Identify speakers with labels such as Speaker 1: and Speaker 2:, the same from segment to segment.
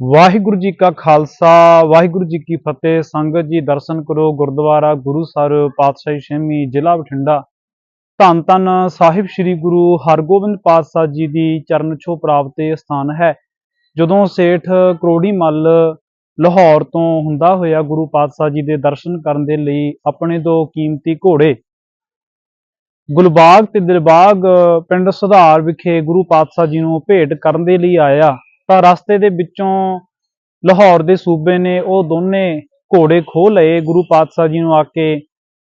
Speaker 1: ਵਾਹਿਗੁਰੂ ਜੀ ਕਾ ਖਾਲਸਾ, ਵਾਹਿਗੁਰੂ ਜੀ ਕੀ ਫਤਿਹ। ਸੰਗਤ ਜੀ, ਦਰਸ਼ਨ ਕਰੋ ਗੁਰਦੁਆਰਾ ਗੁਰੂ ਸਰ ਪਾਤਸ਼ਾਹੀ ਛੇਵੀਂ ਜ਼ਿਲ੍ਹਾ ਬਠਿੰਡਾ। ਧੰਨ ਧੰਨ ਸਾਹਿਬ ਸ੍ਰੀ ਗੁਰੂ ਹਰਗੋਬਿੰਦ ਪਾਤਸ਼ਾਹ ਜੀ ਦੀ ਚਰਨ ਛੋਹ ਪ੍ਰਾਪਤ ਇਹ ਸਥਾਨ ਹੈ। ਜਦੋਂ ਸੇਠ ਕਰੋੜੀ ਮੱਲ ਲਾਹੌਰ ਤੋਂ ਹੁੰਦਾ ਹੋਇਆ ਗੁਰੂ ਪਾਤਸ਼ਾਹ ਜੀ ਦੇ ਦਰਸ਼ਨ ਕਰਨ ਦੇ ਲਈ ਆਪਣੇ ਦੋ ਕੀਮਤੀ ਘੋੜੇ ਗੁਲਬਾਗ ਤੇ ਦਿਲਬਾਗ ਪਿੰਡ ਸੁਧਾਰ ਵਿਖੇ ਗੁਰੂ ਪਾਤਸ਼ਾਹ ਜੀ ਨੂੰ ਭੇਟ ਕਰਨ ਦੇ ਲਈ ਆਇਆ। ਤਾਂ ਰਸਤੇ ਦੇ ਵਿੱਚੋਂ ਲਾਹੌਰ ਦੇ ਸੂਬੇ ਨੇ ਉਹ ਦੋਨੇ ਘੋੜੇ ਖੋਹ ਲਏ। ਗੁਰੂ ਪਾਤਸ਼ਾਹ ਜੀ ਨੂੰ ਆ ਕੇ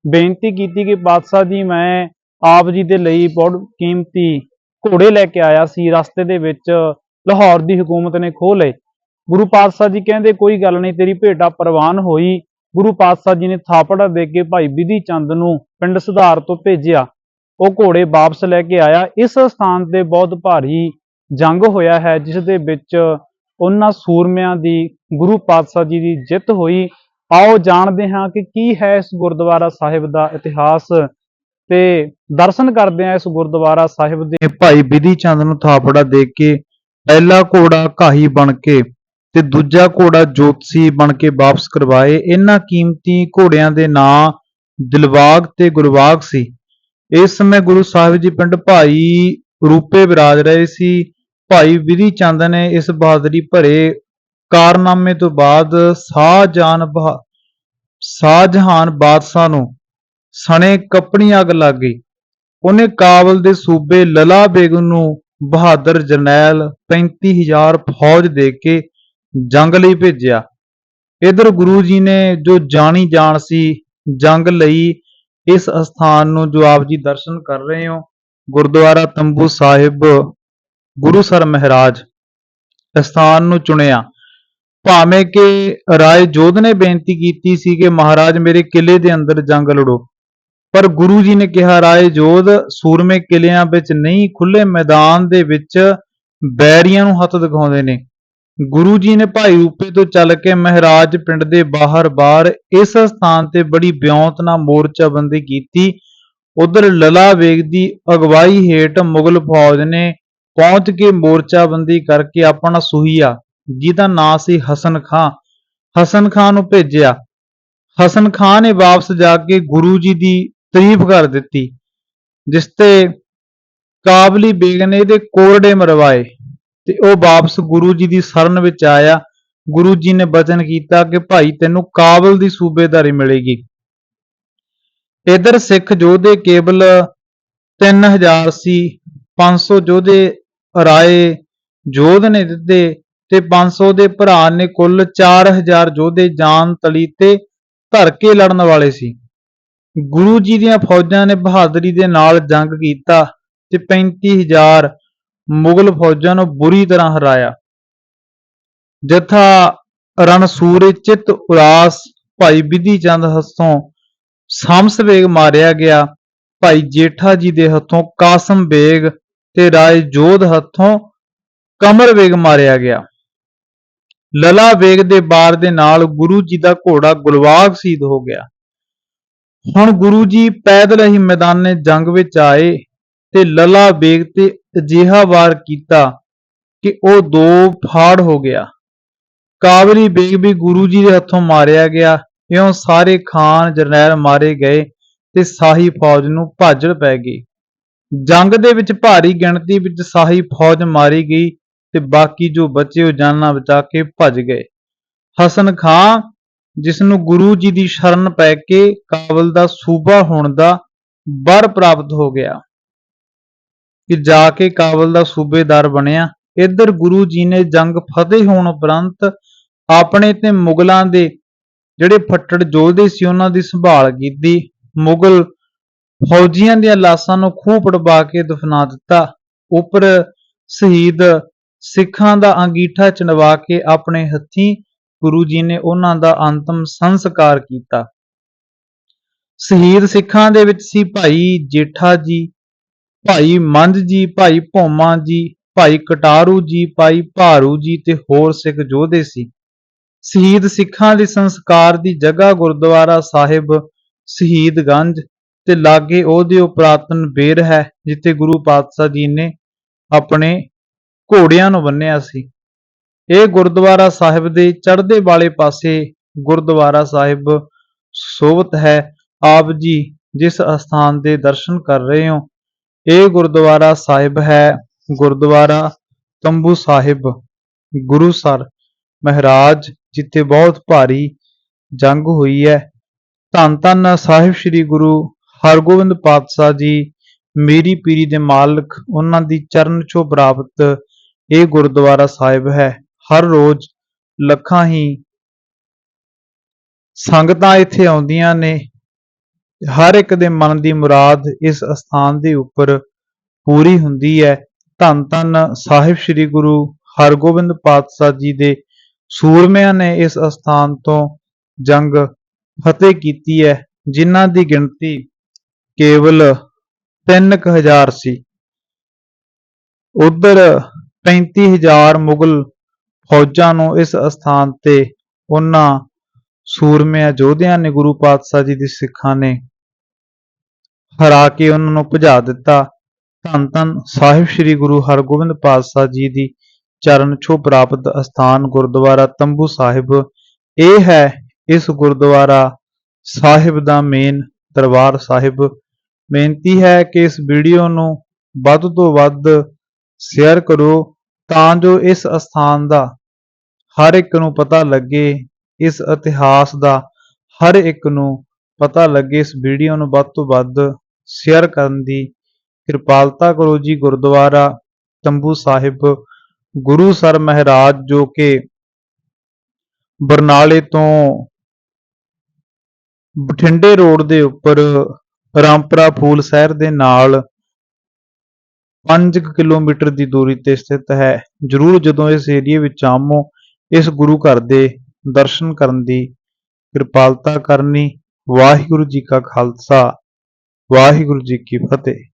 Speaker 1: ਬੇਨਤੀ ਕੀਤੀ ਕਿ ਪਾਤਸ਼ਾਹ ਜੀ, ਮੈਂ ਆਪ ਜੀ ਦੇ ਲਈ ਬਹੁਤ ਕੀਮਤੀ ਘੋੜੇ ਲੈ ਕੇ ਆਇਆ ਸੀ। ਰਸਤੇ ਦੇ ਵਿੱਚ ਲਾਹੌਰ ਦੀ ਹਕੂਮਤ ਨੇ ਖੋਹ ਲਏ। ਗੁਰੂ ਪਾਤਸ਼ਾਹ ਜੀ ਕਹਿੰਦੇ, ਕੋਈ ਗੱਲ ਨਹੀਂ, ਤੇਰੀ ਭੇਟਾ ਪ੍ਰਵਾਨ ਹੋਈ। ਗੁਰੂ ਪਾਤਸ਼ਾਹ ਜੀ ਨੇ ਥਾਪੜਾ ਦੇ ਕੇ ਭਾਈ ਵਿਧੀ ਚੰਦ ਨੂੰ ਪਿੰਡ ਸੁਧਾਰ ਤੋਂ ਭੇਜਿਆ। ਉਹ ਘੋੜੇ ਵਾਪਸ ਲੈ ਕੇ ਆਇਆ। ਇਸ ਸਥਾਨ ਤੇ ਬਹੁਤ ਭਾਰੀ ਜੰਗ ਹੋਇਆ ਹੈ, ਜਿਸ ਦੇ ਵਿੱਚ ਉਹਨਾਂ ਸੂਰਮਿਆਂ ਦੀ, ਗੁਰੂ ਪਾਤਸ਼ਾਹ ਜੀ ਦੀ ਜਿੱਤ ਹੋਈ। ਆਓ ਜਾਣਦੇ ਹਾਂ ਕਿ ਕੀ ਹੈ ਇਸ ਗੁਰਦੁਆਰਾ ਸਾਹਿਬ ਦਾ ਇਤਿਹਾਸ ਤੇ ਦਰਸ਼ਨ ਕਰਦੇ ਹਾਂ ਇਸ ਗੁਰਦੁਆਰਾ ਸਾਹਿਬ ਦੇ। ਭਾਈ ਵਿਧੀ ਚੰਦ ਨੂੰ ਥਾਪੜਾ ਦੇ ਕੇ ਪਹਿਲਾ ਘੋੜਾ ਕਾਹੀ ਬਣ ਕੇ ਤੇ ਦੂਜਾ ਘੋੜਾ ਜੋਤਸੀ ਬਣ ਕੇ ਵਾਪਸ ਕਰਵਾਏ। ਇਹਨਾਂ ਕੀਮਤੀ ਘੋੜਿਆਂ ਦੇ ਨਾਂ ਦਿਲਵਾਗ ਤੇ ਗੁਲਬਾਗ ਸੀ। ਇਸ ਸਮੇਂ ਗੁਰੂ ਸਾਹਿਬ ਜੀ ਪਿੰਡ ਭਾਈ ਰੂਪੇ ਵਿਰਾਜ ਰਹੇ ਸੀ। ਭਾਈ ਵਿਧੀ ਚੰਦ ਨੇ ਇਸ ਬਹਾਦਰੀ ਭਰੇ ਕਾਰਨਾਮੇ ਤੋਂ ਬਾਅਦ ਸ਼ਾਹਜਹਾਨ ਬਹਾ, ਸ਼ਾਹਜਹਾਨ ਬਾਦਸ਼ਾਹ ਨੂੰ ਸਣੇ ਕੱਪਣੀ ਅੱਗ ਲੱਗ ਗਈ। ਉਹਨੇ ਕਾਬਲ ਦੇ ਸੂਬੇ ਲਲਾ ਬੇਗਮ ਨੂੰ ਬਹਾਦਰ ਜਰਨੈਲ 35000 ਫੌਜ ਦੇ ਕੇ ਜੰਗ ਲਈ ਭੇਜਿਆ। ਇਧਰ ਗੁਰੂ ਜੀ ਨੇ ਜੋ ਜਾਣੀ ਜਾਣ ਸੀ ਜੰਗ ਲਈ ਇਸ ਅਸਥਾਨ ਨੂੰ ਜੋ ਆਪ ਜੀ ਦਰਸ਼ਨ ਕਰ ਰਹੇ ਹੋ, ਗੁਰਦੁਆਰਾ ਤੰਬੂ ਸਾਹਿਬ ਗੁਰੂਸਰ ਮਹਾਰਾਜ, ਅਸਥਾਨ ਨੂੰ ਚੁਣਿਆ। ਭਾਵੇਂ ਕਿ ਰਾਏ ਜੋਧ ਨੇ ਬੇਨਤੀ ਕੀਤੀ ਸੀ ਕਿ ਮਹਾਰਾਜ ਮੇਰੇ ਕਿਲੇ ਦੇ ਅੰਦਰ ਜੰਗ ਲੜੋ, ਪਰ ਗੁਰੂ ਜੀ ਨੇ ਕਿਹਾ, ਰਾਏ ਜੋਧ, ਸੂਰਮੇ ਕਿਲਿਆਂ ਵਿੱਚ ਨਹੀਂ ਖੁੱਲੇ ਮੈਦਾਨ ਦੇ ਵਿੱਚ ਬੈਰੀਆਂ ਨੂੰ ਹੱਥ ਦਿਖਾਉਂਦੇ ਨੇ। ਗੁਰੂ ਜੀ ਨੇ ਭਾਈ ਰੂਪੇ ਤੋਂ ਚੱਲ ਕੇ ਮਹਾਰਾਜ ਪਿੰਡ ਦੇ ਬਾਹਰ-ਬਾਹਰ ਇਸ ਸਥਾਨ ਤੇ ਬੜੀ ਬਿਉਂਤ ਨਾਲ ਮੋਰਚਾਬੰਦੀ ਕੀਤੀ। ਉਧਰ ਲਲਾ ਵੇਗ ਦੀ ਅਗਵਾਈ ਹੇਠ ਮੁਗਲ ਫੌਜ ਨੇ ਪਹੁੰਚ ਕੇ ਮੋਰਚਾਬੰਦੀ ਕਰਕੇ ਆਪਣਾ ਸੁਹੀਆ, ਜਿਹਦਾ ਨਾਂ ਸੀ ਹਸਨ ਖਾਂ ਹਸਨ ਖਾਂ ਨੂੰ ਭੇਜਿਆ। ਹਸਨ ਖਾਂ ਨੇ ਵਾਪਸ ਜਾ ਕੇ ਗੁਰੂ ਜੀ ਦੀ ਤਾਰੀਫ ਕਰ ਦਿੱਤੀ, ਜਿਸ ਤੇ ਕਾਬਲੀ ਬੇਗ ਨੇ ਇਹਦੇ ਕੋਰੜੇ ਮਰਵਾਏ ਤੇ ਉਹ ਵਾਪਸ ਗੁਰੂ ਜੀ ਦੀ ਸ਼ਰਨ ਵਿੱਚ ਆਇਆ। ਗੁਰੂ ਜੀ ਨੇ ਬਚਨ ਕੀਤਾ ਕਿ ਭਾਈ ਤੈਨੂੰ ਕਾਬਲ ਦੀ ਸੂਬੇਦਾਰੀ ਮਿਲੇਗੀ। ਇਧਰ ਸਿੱਖ ਯੋਧੇ ਕੇਵਲ 3000 ਸੀ 500 ਯੋਧੇ ਰਾਏ ਜੋਧ ਨੇ ਦਿੱਤੇ ਤੇ 500 ਦੇ ਭਰਾ ਨੇ ਕੁੱਲ 4000 ਯੋਧੇ ਜਾਨ ਤਲੀ ਤੇ ਧਰ ਕੇ ਲੜਨ ਵਾਲੇ ਸੀ। ਗੁਰੂ ਜੀ ਦੀਆਂ ਫੌਜਾਂ ਨੇ ਬਹਾਦਰੀ ਦੇ ਨਾਲ ਜੰਗ ਕੀਤਾ ਤੇ 35000 ਮੁਗਲ ਫੌਜਾਂ ਨੂੰ ਬੁਰੀ ਤਰ੍ਹਾਂ ਹਰਾਇਆ। ਜਥਾ ਰਣਸੂਰੇ ਚਿਤ ਉਦਾਸ ਭਾਈ ਵਿਧੀ ਚੰਦ ਹੱਥੋਂ ਸ਼ਮਸ ਬੇਗ ਮਾਰਿਆ ਗਿਆ। ਭਾਈ ਜੇਠਾ ਜੀ ਦੇ ਹੱਥੋਂ ਕਾਸਮ ਬੇਗ ਤੇ ਰਾਏ ਜੋਧ ਹੱਥੋਂ ਕਮਰ ਵੇਗ ਮਾਰਿਆ ਗਿਆ। ਲਲਾ ਬੇਗ ਦੇ ਵਾਰ ਦੇ ਨਾਲ ਗੁਰੂ ਜੀ ਦਾ ਘੋੜਾ ਗੁਲਵਾਗ ਸ਼ਹੀਦ ਹੋ ਗਿਆ। ਹੁਣ ਗੁਰੂ ਜੀ ਪੈਦਲ ਹੀ ਮੈਦਾਨੇ ਜੰਗ ਵਿੱਚ ਆਏ ਤੇ ਲਲਾ ਬੇਗ ਤੇ ਅਜਿਹਾ ਵਾਰ ਕੀਤਾ ਕਿ ਉਹ ਦੋ ਫਾੜ ਹੋ ਗਿਆ। ਕਾਬਰੀ ਬੇਗ ਵੀ ਗੁਰੂ ਜੀ ਦੇ ਹੱਥੋਂ ਮਾਰਿਆ ਗਿਆ। ਇਉਂ ਸਾਰੇ ਖਾਨ ਜਰਨੈਲ ਮਾਰੇ ਗਏ ਤੇ ਸਾਹੀ ਫੌਜ ਨੂੰ ਭਾਜੜ ਪੈ ਗਈ। ਜੰਗ ਦੇ ਵਿੱਚ ਭਾਰੀ ਗਿਣਤੀ ਵਿੱਚ ਸਾਹੀ ਫੌਜ ਮਾਰੀ ਗਈ ਤੇ ਬਾਕੀ ਜੋ ਬਚੇ ਉਹ ਜਾਨਾਂ ਬਚਾ ਕੇ ਭੱਜ ਗਏ। ਹਸਨ ਖਾਂ ਜਿਸ ਨੂੰ ਗੁਰੂ ਜੀ ਦੀ ਸ਼ਰਨ ਪੈ ਕੇ ਕਾਬਲ ਦਾ ਸੂਬਾ ਹੋਣ ਦਾ ਵਰ ਪ੍ਰਾਪਤ ਹੋ ਗਿਆ ਕਿ ਜਾ ਕੇ ਕਾਬਲ ਦਾ ਸੂਬੇਦਾਰ ਬਣਿਆ, ਇੱਧਰ ਗੁਰੂ ਜੀ ਨੇ ਜੰਗ ਫਤਿਹ ਹੋਣ ਉਪਰੰਤ ਆਪਣੇ ਤੇ ਮੁਗਲਾਂ ਦੇ ਜਿਹੜੇ ਫੱਟੜ ਯੋਧੇ ਸੀ ਉਹਨਾਂ ਦੀ ਸੰਭਾਲ ਕੀਤੀ। ਮੁਗਲ ਫੌਜੀਆਂ ਦੀਆਂ ਲਾਸ਼ਾਂ ਨੂੰ ਖੂਹ ਪੜਵਾ ਕੇ ਦਫਨਾ ਦਿੱਤਾ। ਉੱਪਰ ਸ਼ਹੀਦ ਸਿੱਖਾਂ ਦਾ ਅੰਗੀਠਾ ਚਣਵਾ ਕੇ ਆਪਣੇ ਹੱਥੀਂ ਗੁਰੂ ਜੀ ਨੇ ਉਹਨਾਂ ਦਾ ਅੰਤਮ ਸੰਸਕਾਰ ਕੀਤਾ। ਸ਼ਹੀਦ ਸਿੱਖਾਂ ਦੇ ਵਿੱਚ ਸੀ ਭਾਈ ਜੇਠਾ ਜੀ, ਭਾਈ ਮੰਝ ਜੀ, ਭਾਈ ਭੋਮਾ ਜੀ, ਭਾਈ ਕਟਾਰੂ ਜੀ, ਭਾਈ ਭਾਰੂ ਜੀ ਤੇ ਹੋਰ ਸਿੱਖ ਯੋਧੇ ਸੀ। ਸ਼ਹੀਦ ਸਿੱਖਾਂ ਦੇ ਸੰਸਕਾਰ ਦੀ ਜਗ੍ਹਾ ਗੁਰਦੁਆਰਾ ਸਾਹਿਬ ਸ਼ਹੀਦਗੰਜ ਤੇ ਲਾਗੇ ਉਹਦੇ ਉਹ ਪੁਰਾਤਨ ਬੇਰ ਹੈ, ਜਿੱਥੇ ਗੁਰੂ ਪਾਤਸ਼ਾਹ ਜੀ ਨੇ ਆਪਣੇ ਘੋੜਿਆਂ ਨੂੰ ਬੰਨਿਆ ਸੀ। ਇਹ ਗੁਰਦੁਆਰਾ ਸਾਹਿਬ ਦੇ ਚੜ੍ਹਦੇ ਵਾਲੇ ਪਾਸੇ ਗੁਰਦੁਆਰਾ ਸਾਹਿਬ ਸੋਭਤ ਹੈ। ਆਪ ਜੀ ਜਿਸ ਅਸਥਾਨ ਦੇ ਦਰਸ਼ਨ ਕਰ ਰਹੇ ਹੋ, ਇਹ ਗੁਰਦੁਆਰਾ ਸਾਹਿਬ ਹੈ। ਗੁਰਦੁਆਰਾ ਤੰਬੂ ਸਾਹਿਬ, ਗੁਰੂ ਸਰ ਮਹਾਰਾਜ, ਜਿੱਥੇ ਬਹੁਤ ਭਾਰੀ ਜੰਗ ਹੋਈ ਹੈ। ਧੰਨ ਧੰਨ ਸਾਹਿਬ ਸ੍ਰੀ ਗੁਰੂ ਹਰਗੋਬਿੰਦ ਪਾਤਸ਼ਾਹ ਜੀ, ਮੇਰੀ ਪੀਰੀ ਦੇ ਮਾਲਕ, ਉਹਨਾਂ ਦੀ ਚਰਨ ਛੋ ਪ੍ਰਾਪਤ, ਇਹ ਗੁਰਦੁਆਰਾ ਸਾਹਿਬ ਹੈ। ਹਰ ਰੋਜ਼ ਲੱਖਾਂ ਹੀ ਸੰਗਤਾਂ ਇੱਥੇ ਆਉਂਦੀਆਂ ਨੇ। ਹਰ ਇੱਕ ਦੇ ਮਨ ਦੀ ਮੁਰਾਦ ਇਸ ਅਸਥਾਨ ਦੇ ਉੱਪਰ ਪੂਰੀ ਹੁੰਦੀ ਹੈ। ਧੰਨ ਧੰਨ ਸਾਹਿਬ ਸ੍ਰੀ ਗੁਰੂ ਹਰਗੋਬਿੰਦ ਪਾਤਸ਼ਾਹ ਜੀ ਦੇ ਸੂਰਮਿਆਂ ਨੇ ਇਸ ਅਸਥਾਨ ਤੋਂ ਜੰਗ ਫਤਿਹ ਕੀਤੀ ਹੈ, ਜਿਨ੍ਹਾਂ ਦੀ ਗਿਣਤੀ ਕੇਵਲ 3000 ਸੀ। ਉਧਰ 35000 ਮੁਗਲ ਫੌਜਾਂ ਨੂੰ ਇਸ ਅਸਥਾਨ ਤੇ ਉਹਨਾਂ ਸੂਰਮਿਆਂ ਯੋਧਿਆਂ ਨੇ ਗੁਰੂ ਪਾਤਸ਼ਾਹ ਜੀ ਦੇ ਸਿੱਖਾਂ ਨੇ ਹਰਾ ਕੇ ਉਹਨਾਂ ਨੂੰ ਭਜਾ ਦਿੱਤਾ। ਧੰਨ ਧੰਨ ਸਾਹਿਬ ਸ੍ਰੀ ਗੁਰੂ ਹਰਗੋਬਿੰਦ ਪਾਤਸ਼ਾਹ ਜੀ ਦੀ ਚਰਨ ਛੋ ਪ੍ਰਾਪਤ ਅਸਥਾਨ ਗੁਰਦੁਆਰਾ ਤੰਬੂ ਸਾਹਿਬ। ਇਹ ਹੈ ਇਸ ਗੁਰਦੁਆਰਾ ਸਾਹਿਬ ਦਾ ਮੇਨ ਦਰਬਾਰ ਸਾਹਿਬ। ਬੇਨਤੀ ਹੈ ਕਿ ਇਸ ਵੀਡੀਓ ਨੂੰ ਵੱਧ ਤੋਂ ਵੱਧ ਸ਼ੇਅਰ ਕਰੋ ਤਾਂ ਜੋ ਇਸ ਅਸਥਾਨ ਦਾ ਹਰ ਇੱਕ ਨੂੰ ਪਤਾ ਲੱਗੇ, ਇਸ ਇਤਿਹਾਸ ਦਾ ਹਰ ਇੱਕ ਨੂੰ ਪਤਾ ਲੱਗੇ, ਇਸ ਵੀਡੀਓ ਨੂੰ ਵੱਧ ਤੋਂ ਵੱਧ ਸ਼ੇਅਰ ਕਰਨ ਦੀ ਕਿਰਪਾਲਤਾ ਕਰੋ ਜੀ। ਗੁਰਦੁਆਰਾ ਤੰਬੂ ਸਾਹਿਬ, ਗੁਰੂ ਸਰ ਮਹਾਰਾਜ ਜੋ ਕਿ ਬਰਨਾਲੇ ਤੋਂ ਬਠਿੰਡੇ ਰੋਡ ਦੇ ਉੱਪਰ ਰਾਮਪੁਰਾ ਫੂਲ ਸ਼ਹਿਰ ਦੇ ਨਾਲ 5 ਕਿਲੋਮੀਟਰ ਦੀ ਦੂਰੀ ਤੇ ਸਥਿਤ ਹੈ। ਜਰੂਰ ਜਦੋਂ ਇਸ ਏਰੀਏ ਵਿੱਚ ਆਵੋ ਇਸ ਗੁਰੂ ਘਰ ਦੇ ਦਰਸ਼ਨ ਕਰਨ ਦੀ ਕਿਰਪਾਲਤਾ ਕਰਨੀ। ਵਾਹਿਗੁਰੂ ਜੀ ਕਾ ਖਾਲਸਾ, ਵਾਹਿਗੁਰੂ ਜੀ ਕੀ ਫਤਿਹ।